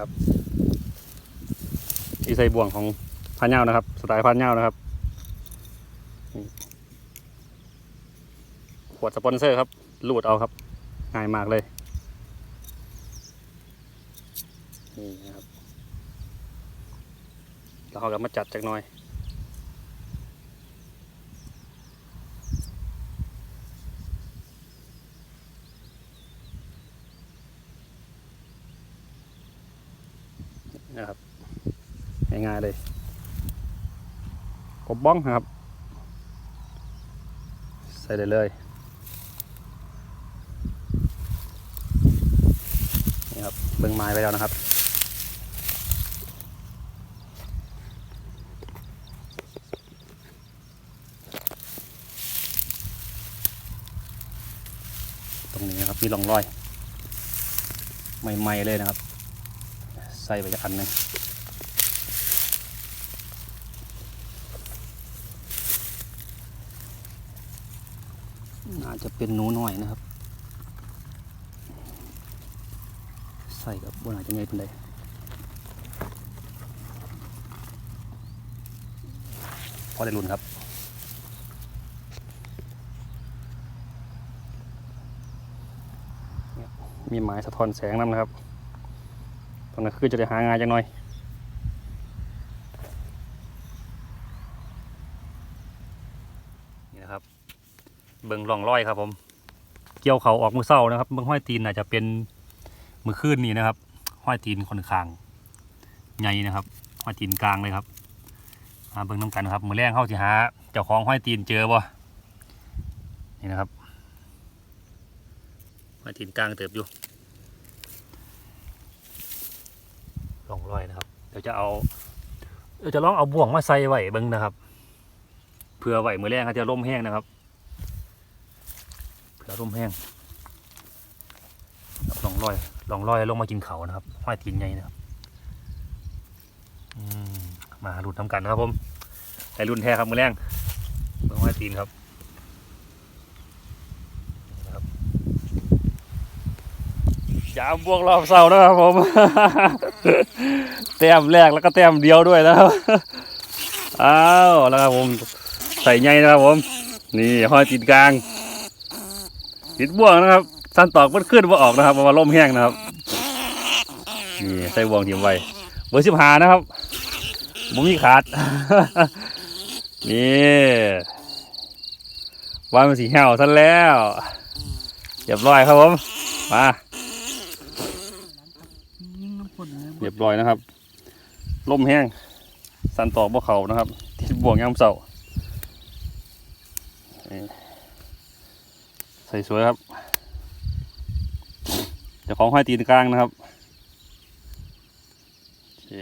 ครับ ที่ใส่บ่วงของพันเน่านะครับ สไตล์พันเน่านะครับขวดสปอนเซอร์ครับลูดเอาครับ ง่ายมากเลยนี่นะครับแล้วเขาก็มาจัดจากน้อย นะครับง่ายๆเลยกบบ้องครับ ใส่ได้เลยนี่ครับเบิ่งไม้ไปแล้วนะครับตรงนี้นะครับมีร่องรอย ใหม่ ๆ เลยนะครับ ใส่ไปอันหนึงน่าจจะเป็นหนูหน่อยนะครับ ใส่กับบนอาจจะใหญ่เป็นไดพอได้รุ่นครับมีไม้สะท้อนแสงนำนะครับ มันคือจะได้หางานจังหน่อยนี่นะครับ เบิ่งร่องรอยครับผม เกี่ยวเขาออกมือเศร้านะครับเบิ่งห้อยตีนอาจจะเป็นมือขึ้นนี่นะครับ ห้อยตีนค่อนข้างใหญ่นะครับ ห้อยตีนกลางเลยครับมาเบิ่งน้ำกันครับ มือแรงเข้าสิหาเจ้าของห้อยตีนเจอบ่นี่นะครับห้อยตีนกลางเติบอยู่ ร่อยนะครับ เดี๋ยวจะเอาเดี๋ยวจะลองเอาบ่วงมาใส่ไว้เบิ้งนะครับเผื่อไว้มือแรงเขาจะล่มแห้งนะครับเผื่อล่มแห้งครับร่องรอยร่องรอยลงมากินเขานะครับห้อยตีนใหญ่นะครับมาหลุดทำกันนะครับผมใส่รุ่นแท้ครับมือแรงเบิ้งห้อยตีนครับนี่นะครับยามบวกรอบเสานะครับผม แต้มแรกแล้วก็แต้มเดียวด้วยนะครับ อ้าวแล้วครับผมใส่ใหญ่นะครับผม นี่ห้อยตีนกลาง ติดบ่วงนะครับสั้นตอกมันขึ้นมาออกนะครับเพราะว่าล่มแห้งนะครับ นี่ใส่บ่วงทีมไว้เบอร์สิบหานะครับมุมีขาด นี่วางมันสีเหี่ยวซะแล้วเรียบร้อยครับผม มา เรียบร้อยนะครับล่มแห้งสันตอกบ่เขานะครับติดบ่วงยามเสาใส่สวยครับเดี๋ยวของห้อยตีนกลางนะครับโอเค